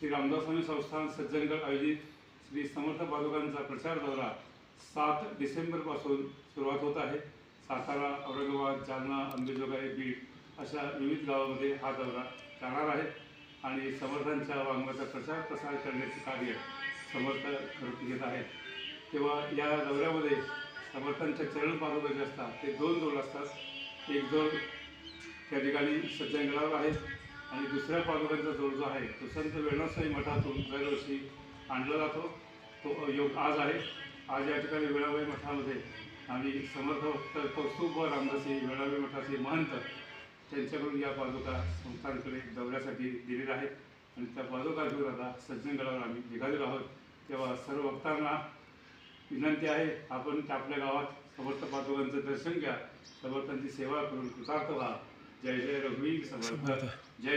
श्री रामदास स्वामी संस्थान सज्जनगड आयोजित श्री समर्थ पादुकांचा प्रचार दौरा सात डिसेंबरपासून सुरुवात होत आहे. सातारा औरंगाबाद जालना अंबेजोगाई बीड अशा विविध गावामध्ये हा दौरा जाणार आहे आणि समर्थांच्या वाङ्मयाचा प्रचार प्रसार करण्याचे कार्य समर्थ करत घेत आहेत तेव्हा या दौऱ्यामध्ये समर्थांच्या चरण पादुका जे असतात ते दोन जोड असतात. एक जोड त्या ठिकाणी सज्जनगडावर आहे. आणि दुसऱ्या पादुकांचा जोड जो आहे तो संत वेळासाई मठातून दरवर्षी आणला जातो. तो योग आज आहे. आज या ठिकाणी वेळाबाई मठामध्ये आम्ही समर्थ भक्त कौस्तुभ व रामदासी वेळाबाई मठाचे महंत त्यांच्याकडून या पादुका संस्थांकडे दौऱ्यासाठी दिलेल्या आहेत. आणि त्या पादुका घेऊन आता सज्जनगडावर आम्ही निघालेलो आहोत. तेव्हा सर्व भक्तांना विनंती आहे आपण त्या आपल्या गावात समर्थ पादुकांचं दर्शन घ्या. समर्थांची सेवा करून कृतार्थ व्हा. जय जय रघुवीर समर्थ. जय